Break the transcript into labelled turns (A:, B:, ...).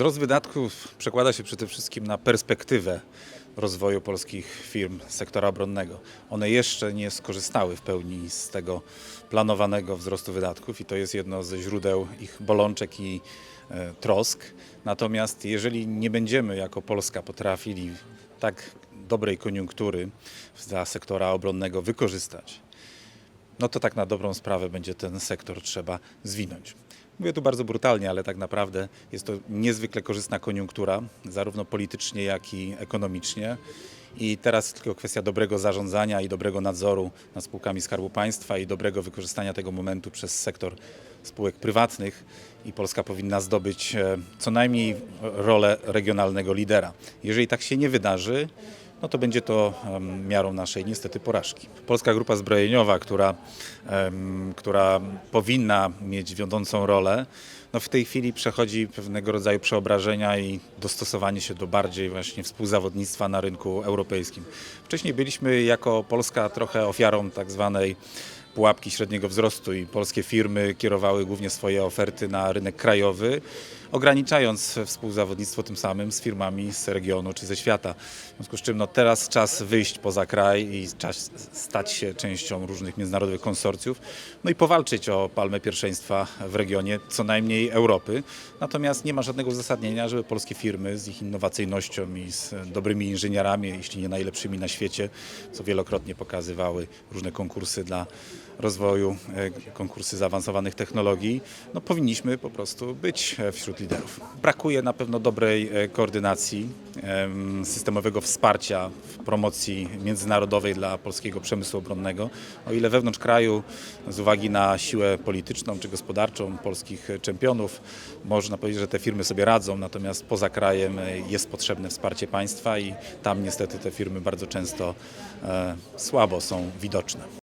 A: Wzrost wydatków przekłada się przede wszystkim na perspektywę rozwoju polskich firm sektora obronnego. One jeszcze nie skorzystały w pełni z tego planowanego wzrostu wydatków i to jest jedno ze źródeł ich bolączek i e, trosk. Natomiast jeżeli nie będziemy jako Polska potrafili tak dobrej koniunktury dla sektora obronnego wykorzystać, no to tak na dobrą sprawę będzie ten sektor trzeba zwinąć. Mówię tu bardzo brutalnie, ale tak naprawdę jest to niezwykle korzystna koniunktura, zarówno politycznie, jak i ekonomicznie. I teraz tylko kwestia dobrego zarządzania i dobrego nadzoru nad spółkami Skarbu Państwa i dobrego wykorzystania tego momentu przez sektor spółek prywatnych i Polska powinna zdobyć e, co najmniej rolę regionalnego lidera. Jeżeli tak się nie wydarzy, no to będzie to miarą naszej niestety porażki. Polska Grupa Zbrojeniowa, która, która powinna mieć wiodącą rolę, no w tej chwili przechodzi pewnego rodzaju przeobrażenia i dostosowanie się do bardziej właśnie współzawodnictwa na rynku europejskim. Wcześniej byliśmy jako Polska trochę ofiarą tak zwanej pułapki średniego wzrostu i polskie firmy kierowały głównie swoje oferty na rynek krajowy, ograniczając współzawodnictwo tym samym z firmami z regionu czy ze świata. W związku z czym no, teraz czas wyjść poza kraj i czas stać się częścią różnych międzynarodowych konsorcjów, no i powalczyć o palmę pierwszeństwa w regionie, co najmniej Europy. Natomiast nie ma żadnego uzasadnienia, żeby polskie firmy z ich innowacyjnością i z dobrymi inżynierami, jeśli nie najlepszymi na świecie, co wielokrotnie pokazywały różne konkursy dla rozwoju, e, konkursy zaawansowanych technologii, no powinniśmy po prostu być e, liderów. Brakuje na pewno dobrej e, koordynacji, em, systemowego wsparcia w promocji międzynarodowej dla polskiego przemysłu obronnego. O ile wewnątrz kraju z uwagi na siłę polityczną czy gospodarczą polskich czempionów można powiedzieć, że te firmy sobie radzą, natomiast poza krajem e, jest potrzebne wsparcie państwa i tam niestety te firmy bardzo często e, słabo są widoczne.